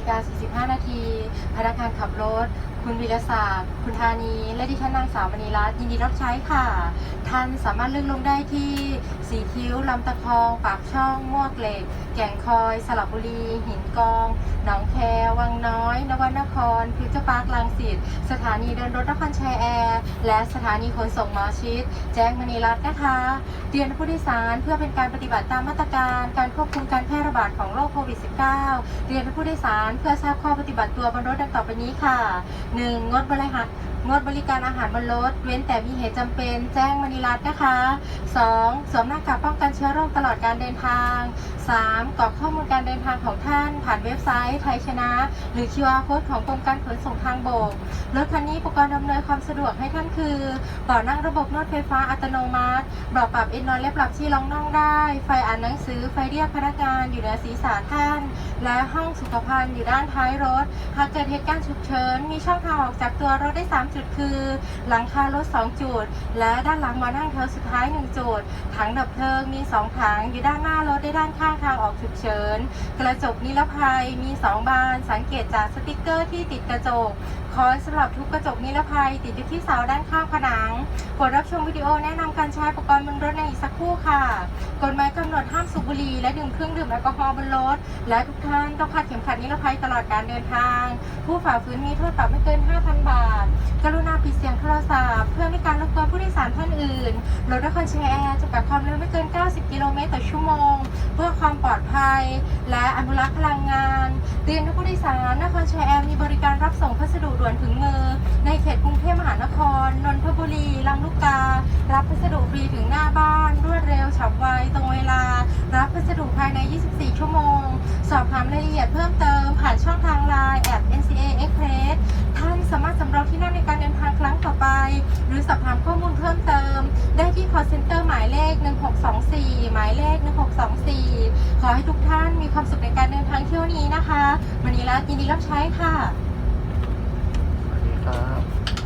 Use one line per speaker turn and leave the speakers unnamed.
ฬิกา 45 นาที พนักงานขับรถ คุณวิรศักดิ์ คุณธานี และดิฉันนางสาวมณีรัตน์ยินดีรับใช้ค่ะ ท่านสามารถเลือกลงได้ที่สีคิ้ว ลำตะคอง ปากช่องมวกเหล็ก แก่งคอย สระบุรี หินกอง หนองแค วังน้อย นวนครฟิวเจอร์พาร์คลังสิต สถานีเดินรถนครชัยแอร์ และสถานีขนส่งหมอชิด แจ้งมณีรัตน์นะคะ เรียนผู้โดยสารเพื่อเป็นการปฏิบัติตามมาตรการ การควบคุมการแพร่ระบาดของโรคโควิด -19 เรียนผู้โดยสารเพื่อทราบข้อปฏิบัติตัวบนรถดังต่อไปนี้ค่ะ 1. งดบริหารงดบริการอาหารบนรถ เว้นแต่มีเหตุจำเป็น แจ้งมณีรัตน์นะคะ 2. สวมหน้ากากป้องกันเชื้อโรคตลอดการเดินทาง 3. กรอกข้อมูลการเดินทางของท่าน ผ่านเว็บไซต์ไทยชนะ หรือ QR code ของกรมการขนส่งทางบก รถคันนี้อุปกรณ์อำนวยความสะดวกให้ท่านคือเบาะนั่งระบบนวดไฟฟ้าอัตโนมัติเบาะปรับเอนนอนและปรับที่รองนั่งได้ ไฟอ่านหนังสือ ไฟเรียกพนักงานอยู่เหนือศีรษะท่าน และห้องสุขภัณฑ์อยู่ด้านท้ายรถ หากเกิดเหตุการณ์ฉุกเฉิน มีช่องทางออกจากตัวรถได้ 3 จุดคือ หลังคารถ 2 จุด และด้านหลังมานั่งแถวสุดท้าย 1 จุด ถังดับเพลิงมี 2 ถังอยู่ด้านหน้ารถได้ด้านข้างทางออกฉุกเฉิน กระจกนิรภัยมี 2 บาน สังเกตจากสติกเกอร์ที่ติดกระจกคอสำหรับทุกกระจกนิรภัย ติดอยู่ที่เสาด้านข้างผนังโปรดรับชมวิดีโอแนะนำการใช้อุปกรณ์บนรถในอีกสักครู่ค่ะกฎหมายกำหนดห้ามสูบบุหรี่และดื่มเครื่องดื่มแอลกอฮอล์บนรถ และทุกท่านต้องคาดเข็มขัดนิรภัยตลอดการเดินทาง ผู้ฝ่าฝืนมีโทษปรับไม่เกิน 5,000 บาท กรุณาปิดเสียงโทรศัพท์เพื่อไม่การรบกวนผู้โดยสารท่านอื่น รถนครแชร์แอร์จำกัดความเร็วไม่เกิน 90 กิโลเมตรต่อชั่วโมง เพื่อ ภัย และอนุรักษ์พลังงานเรียนผู้โดยสารนครชร์แอร์มีบริการรับส่งพัสดุด่วนถึงมือ ในเขตกรุงเทพมหานคร นนทบุรีลำลูกกา รับพัสดุฟรีถึงหน้าบ้าน รวดเร็วฉับไวตรงเวลา รับพัสดุภายใน 24 ชั่วโมง สอบถามรายละเอียดเพิ่มเติม ผ่านช่องทางไลน์แอด NCA Express ท่านสามารถสำรองที่นั่งในการเดินทางครั้งต่อไป หรือสอบถามข้อมูลเพิ่มเติม ได้ที่ call center หมายเลข 1624 24 ขอให้ทุกท่านมีความสุขในการเดินทางเที่ยวนี้นะคะ วันนี้ลายินดีรับใช้ค่ะ
สวัสดีครับ